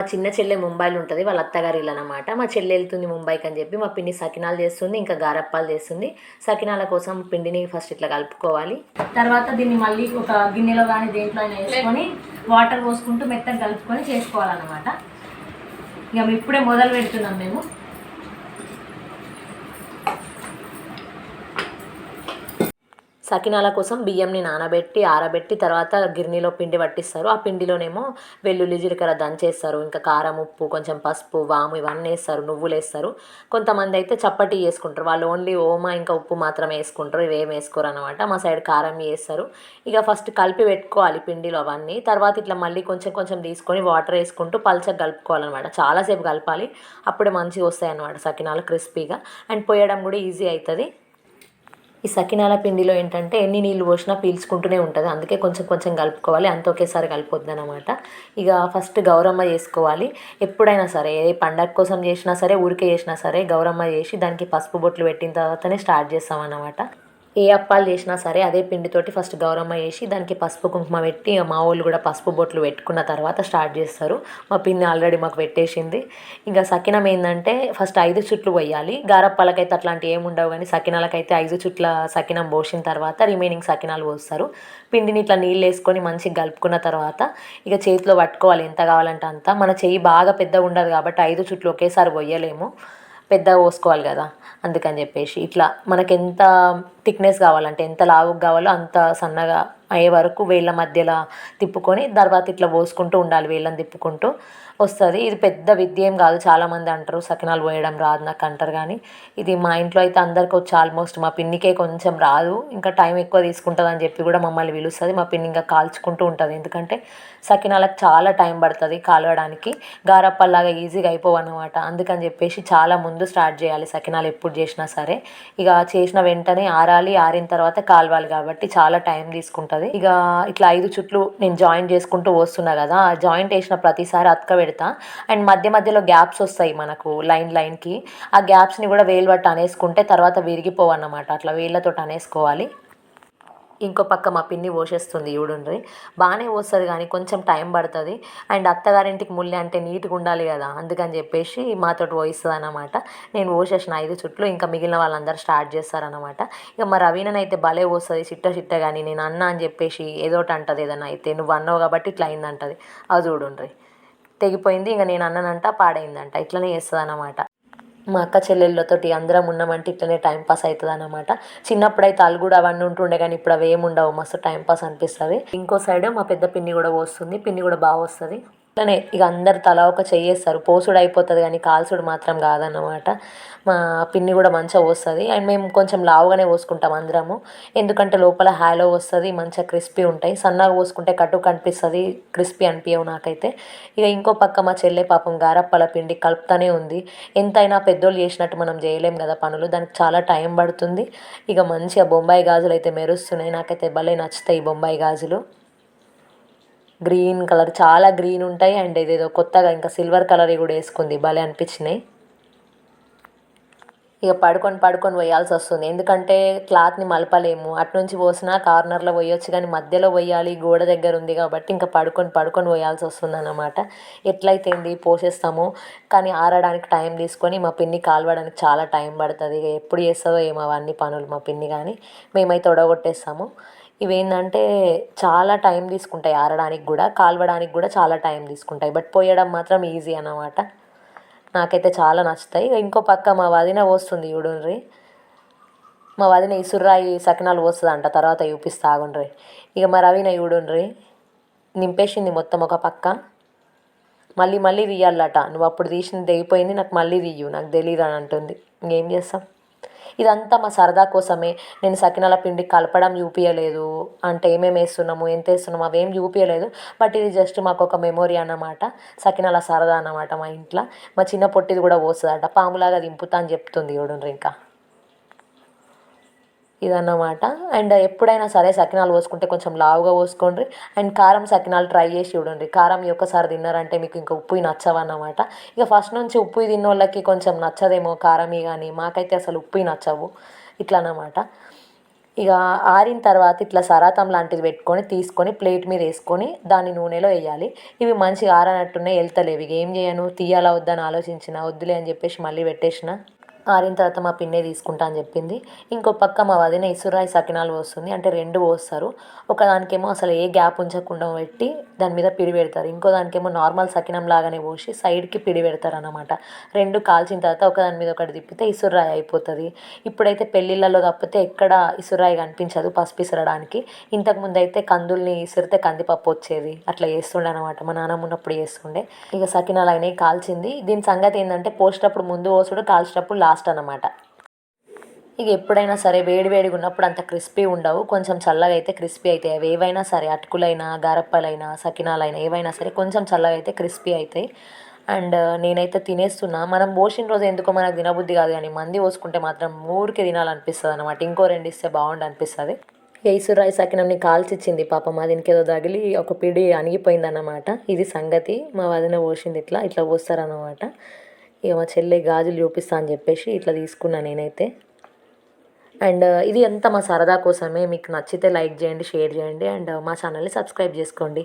మా చిన్న చెల్లె ముంబైలో ఉంటుంది వాళ్ళ అత్తగారి ఇల్లు అనమాట మా చెల్లె వెళ్తుంది ముంబైకి అని చెప్పి మా పిండి సకినాలు చేస్తుంది ఇంకా గారప్పాలు చేస్తుంది. సకినాల కోసం పిండిని ఫస్ట్ ఇట్లా కలుపుకోవాలి. తర్వాత దీన్ని మళ్ళీ ఒక గిన్నెలో కానీ దేంట్లో అయినా వేసుకొని వాటర్ పోసుకుంటూ మెత్తగా కలుపుకొని చేసుకోవాలన్నమాట. ఇక మేము ఇప్పుడే మొదలు పెడుతున్నాం మేము. సకినాల కోసం బియ్యంని నానబెట్టి ఆరబెట్టి తర్వాత గిర్నీలో పిండి పట్టిస్తారు. ఆ పిండిలోనేమో వెల్లుల్లి జీలకర్ర దంచేస్తారు. ఇంకా కారం ఉప్పు కొంచెం పసుపు వాము ఇవన్నీ వేస్తారు. నువ్వులు వేస్తారు. కొంతమంది అయితే చప్పటి వేసుకుంటారు వాళ్ళు ఓన్లీ ఓమా ఇంకా ఉప్పు మాత్రమే వేసుకుంటారు. ఇవేం వేసుకోరు అనమాట మా సైడ్ కారం వేస్తారు ఇక ఫస్ట్ కలిపి పెట్టుకోవాలి పిండిలో అవన్నీ. తర్వాత ఇట్లా మళ్ళీ కొంచెం కొంచెం తీసుకొని వాటర్ వేసుకుంటూ పల్చగా కలుపుకోవాలన్నమాట. చాలాసేపు కలపాలి. అప్పుడే మంచిగా వస్తాయి అన్నమాట సకినాలు క్రిస్పీగా. అండ్ పోయడం కూడా ఈజీ అవుతుంది. ఈ సకినాల పిండిలో ఏంటంటే ఎన్ని నీళ్ళు పోసినా పీల్చుకుంటూనే ఉంటుంది. అందుకే కొంచెం కొంచెం కలుపుకోవాలి. అంత ఒకేసారి కలిపొద్దు అనమాట ఇక ఫస్ట్ గౌరమ్మ చేసుకోవాలి. ఎప్పుడైనా సరే ఏ పండగ కోసం చేసినా సరే ఊరికే చేసినా సరే గౌరమ్మ చేసి దానికి పసుపు బొట్లు పెట్టిన తర్వాతనే స్టార్ట్ చేస్తాం అన్నమాట ఏ అప్పాలు చేసినా సరే అదే పిండితోటి ఫస్ట్ గౌరమ్మ వేసి దానికి పసుపు కుంకుమ పెట్టి మా వాళ్ళు కూడా పసుపు బొట్లు పెట్టుకున్న తర్వాత స్టార్ట్ చేస్తారు. మా పిన్ని ఆల్రెడీ మాకు పెట్టేసింది. ఇంకా సకినం ఏంటంటే ఫస్ట్ ఐదు చుట్లు పోయాలి. గారప్పాలకైతే అట్లాంటివి ఏమి ఉండవు కానీ సకినాలకైతే ఐదు చుట్ల సకినం పోసిన తర్వాత రిమైనింగ్ సకినాలు పోస్తారు. పిండిని ఇట్లా నీళ్ళు వేసుకొని మంచిగా కలుపుకున్న తర్వాత ఇక చేతిలో పట్టుకోవాలి. ఎంత కావాలంటే అంత. మన చెయ్యి బాగా పెద్దగా ఉండదు కాబట్టి ఐదు చుట్లు ఒకేసారి పోయలేము. పెద్దగా పోసుకోవాలి కదా అందుకని చెప్పేసి. ఇట్లా మనకి ఎంత థిక్నెస్ కావాలంటే ఎంత లావుగా కావాలో అంత సన్నగా అయ్యే వరకు వేళ్ళ మధ్యలో తిప్పుకొని తర్వాత ఇట్లా పోసుకుంటూ ఉండాలి వేళ్ళని తిప్పుకుంటూ వస్తుంది. ఇది పెద్ద విద్య ఏం కాదు. చాలామంది అంటారు సకినాలు పోయడం రాదు నాకు అంటారు కానీ ఇది మా ఇంట్లో అయితే అందరికి వచ్చి ఆల్మోస్ట్ మా పిన్నికే కొంచెం రాదు. ఇంకా టైం ఎక్కువ తీసుకుంటుంది అని చెప్పి కూడా మమ్మల్ని పిలుస్తుంది. మా పిన్ని ఇంకా కాల్చుకుంటూ ఉంటుంది. ఎందుకంటే సకినాలకు చాలా టైం పడుతుంది కాలవడానికి. గారప్పల్లాగా ఈజీగా అయిపోవన్నమాట అందుకని చెప్పేసి చాలా ముందు స్టార్ట్ చేయాలి. సకినాలు ఎప్పుడు చేసినా సరే. ఇక చేసిన వెంటనే ఆరాలి. ఆరిన తర్వాత కాలవాలి కాబట్టి చాలా టైం తీసుకుంటుంది. ఇక ఇట్లా ఐదు చుట్లు నేను జాయింట్ చేసుకుంటూ వస్తున్నా కదా ఆ జాయింట్ వేసిన ప్రతిసారి అతక పెడతా. అండ్ మధ్య మధ్యలో గ్యాప్స్ వస్తాయి మనకు లైన్ లైన్కి ఆ గ్యాప్స్ని కూడా వేలు పట్టి అనేసుకుంటే తర్వాత విరిగిపోవన్నమాట. అట్లా వేళ్ళతో అనేసుకోవాలి. ఇంకో పక్క మా పిన్ని పోసేస్తుంది చూడండి బాగానే పోస్తుంది కానీ కొంచెం టైం పడుతుంది. అండ్ అత్తగారింటికి ముల్లి అంటే నీట్గా ఉండాలి కదా అందుకని చెప్పేసి మాతోటి పోయిస్తుంది అనమాట నేను పోసేసిన ఐదు చుట్లు ఇంకా మిగిలిన వాళ్ళందరూ స్టార్ట్ చేస్తారనమాట ఇక మా రవీణనైతే భలే పోస్తుంది చిట్ట చిట్ట కానీ నేను అన్నా అని చెప్పేసి ఏదోటి అంటది ఏదైనా అయితే నువ్వు అన్నావు కాబట్టి ఇట్లా అయిందంటది. అది చూడండి తెగిపోయింది ఇంకా నేను అన్నానంట పాడైందంట ఇట్లనే చేస్తుంది అనమాట మా అక్క చెల్లెళ్ళతోటి అందరం ఉన్నామంటే ఇట్లనే టైంపాస్ అవుతుంది అనమాట చిన్నప్పుడు అయితే అలు కూడా అవన్నీ ఉంటుండే కానీ ఇప్పుడు అవి ఏమి ఉండవు మస్తు టైం పాస్ అనిపిస్తుంది. ఇంకో సైడ్ మా పెద్ద పిన్ని కూడా పోస్తుంది. పిన్ని కూడా బాగా వస్తుంది. ఇట్లనే ఇక అందరు తలా ఒక చెయ్యేస్తారు పోసుడు అయిపోతుంది కానీ కాల్చుడు మాత్రం కాదన్నమాట. మా పిన్ని కూడా మంచిగా పోస్తుంది. అండ్ మేము కొంచెం లావుగానే పోసుకుంటాం అందరము. ఎందుకంటే లోపల హాలో వస్తుంది మంచిగా క్రిస్పీ ఉంటాయి. సన్నగా పోసుకుంటే కట్టు కనిపిస్తుంది క్రిస్పీ అనిపించవు నాకైతే. ఇక ఇంకో పక్క మా చెల్లె పాపం గారప్పల పిండి కలుపుతానే ఉంది. ఎంతైనా పెద్దోళ్ళు చేసినట్టు మనం చేయలేం కదా పనులు. దానికి చాలా టైం పడుతుంది. ఇక మంచిగా బొంబాయి గాజులు అయితే మెరుస్తున్నాయి. నాకైతే భలే నచ్చుతాయి ఈ బొంబాయి గాజులు. గ్రీన్ కలర్ చాలా గ్రీన్ ఉంటాయి. అండ్ ఇదేదో కొత్తగా ఇంకా సిల్వర్ కలర్ కూడా వేసుకుంది. భలే అనిపించినాయి. ఇక పడుకొని పడుకొని పోయాల్సి వస్తుంది. ఎందుకంటే క్లాత్ని మలపలేము. అటు నుంచి పోసినా కార్నర్లో పోయొచ్చు కానీ మధ్యలో పోయాలి. గోడ దగ్గర ఉంది కాబట్టి ఇంకా పడుకొని పడుకొని పోయాల్సి వస్తుంది అన్నమాట. ఎట్లయితే పోసేస్తాము. కానీ ఆరడానికి టైం తీసుకొని మా పిన్ని కాలవడానికి చాలా టైం పడుతుంది. ఇక ఎప్పుడు చేస్తుందో ఏమో అవన్నీ పనులు మా పిన్ని కానీ మేమైతే ఒడగొట్టేస్తాము ఇవేంటంటే చాలా టైం తీసుకుంటాయి ఆరడానికి కూడా కాలవడానికి కూడా చాలా టైం తీసుకుంటాయి. బట్ పోయడం మాత్రం ఈజీ అన్నమాట. నాకైతే చాలా నచ్చుతాయి. ఇంకో పక్క మా వదిన పోస్తుంది చూడండి మా వదిన ఇసుర్రాయి సకినాలు పోస్తుంది అంట తర్వాత చూపిస్తా ఆగుండ్రి. ఇక మా రవిన చూడుండ్రి నింపేసింది మొత్తం ఒక పక్క. మళ్ళీ మళ్ళీ తీయాలట. నువ్వు అప్పుడు తీసింది తెగిపోయింది నాకు మళ్ళీ తీయు నాకు తెలియదు అని అంటుంది. ఇంకేం చేస్తాం? ఇదంతా మా సరదా కోసమే. నేను సకినాల పిండి కలపడం చూపించలేదు అంటే ఏమేమి వేస్తున్నాము ఎంత వేస్తున్నాము అవేం చూపించలేదు బట్ ఇది జస్ట్ మాకు ఒక మెమొరీ అన్నమాట. సకినాల సరదా అన్నమాట మా ఇంట్లో. మా చిన్న పొట్టిది కూడా పోస్తుందట. పాములాగా దింపుతా అని చెప్తుంది చూడండి ఇంకా. ఇదన్నమాట. అండ్ ఎప్పుడైనా సరే సకినాలు పోసుకుంటే కొంచెం లావుగా పోసుకోండి అండ్ కారం సకినాలు ట్రై చేసి చూడండి. కారం ఒకసారి ఒక్కసారి తిన్నారంటే మీకు ఇంకా ఉప్పు నచ్చవన్నమాట. ఇక ఫస్ట్ నుంచి ఉప్పు తిన్న వాళ్ళకి కొంచెం నచ్చదేమో కారం కానీ మాకైతే అసలు ఉప్పు నచ్చవు. ఇట్లా అన్నమాట ఇక ఆరిన తర్వాత ఇట్లా సరాతం లాంటిది పెట్టుకొని తీసుకొని ప్లేట్ మీద వేసుకొని దాన్ని నూనెలో వేయాలి. ఇవి మంచిగా ఆరనట్టున్నాయి వెళ్తలేవు ఇక ఏం చేయను? తీయాలా వద్దని ఆలోచించిన. వద్దులే అని చెప్పేసి మళ్ళీ పెట్టేసిన. ఆరిన తర్వాత మా పిన్నే తీసుకుంటా అని చెప్పింది. ఇంకో పక్క మా వదిన ఇసురాయి సకినాలు పోస్తుంది. అంటే రెండు పోస్తారు. ఒకదానికేమో అసలు ఏ గ్యాప్ ఉంచకుండా పెట్టి దాని మీద పిడి పెడతారు. ఇంకో దానికేమో నార్మల్ సకినం లాగానే పోసి సైడ్కి పిడి పెడతారు అన్నమాట రెండు కాల్చిన తర్వాత ఒకదాని మీద ఒకటి తిప్పితే ఇసురాయి అయిపోతుంది. ఇప్పుడైతే పెళ్ళిళ్ళలో తప్పితే ఎక్కడ ఇసురాయి కనిపించదు పసుపు ఇసరడానికి. ఇంతకుముందు అయితే కందుల్ని ఇసిరితే కందిపప్పు వచ్చేది. అట్లా చేస్తుండే అనమాట మా నాన్నమ్మ ఉన్నప్పుడు చేస్తుండే. ఇక సకినాలు అయినాయి కాల్చింది. దీని సంగతి ఏంటంటే పోసేటప్పుడు ముందు పోసుడు కాల్చేటప్పుడు లాస్ట్ అనమాట ఇక ఎప్పుడైనా సరే వేడి వేడిగా ఉన్నప్పుడు అంత క్రిస్పీ ఉండవు. కొంచెం చల్లగా అయితే క్రిస్పీ అవుతాయి అవి ఏవైనా సరే అటుకులైనా గారప్పలైనా సకినాలైనా ఏవైనా సరే కొంచెం చల్లగా అయితే క్రిస్పీ అవుతాయి అండ్ నేనైతే తినేస్తున్నా. మనం పోసిన రోజు ఎందుకో మనకు తినబుద్ధి కాదు కానీ మంది పోసుకుంటే మాత్రం ఊరికే తినాలనిపిస్తుంది అనమాట ఇంకో రెండు ఇస్తే బాగుండు అనిపిస్తుంది. ఏసురాయి సకినంని కాల్చిచ్చింది పాపం అది ఇంకేదో తగిలి ఒక పిడి అణిగిపోయింది అన్నమాట ఇది సంగతి. మా వదిన పోసింది ఇట్లా. ఇట్లా పోస్తారన్నమాట. ఇక మా చెల్లి గాజులు చూపిస్తా అని చెప్పేసి ఇట్లా తీసుకున్నా నేనైతే. అండ్ uh, ఇది అంతా మా సరదా కోసమే. మీకు నచ్చితే లైక్ చేయండి షేర్ చేయండి. అండ్ uh, మా ఛానల్ని సబ్స్క్రైబ్ చేసుకోండి.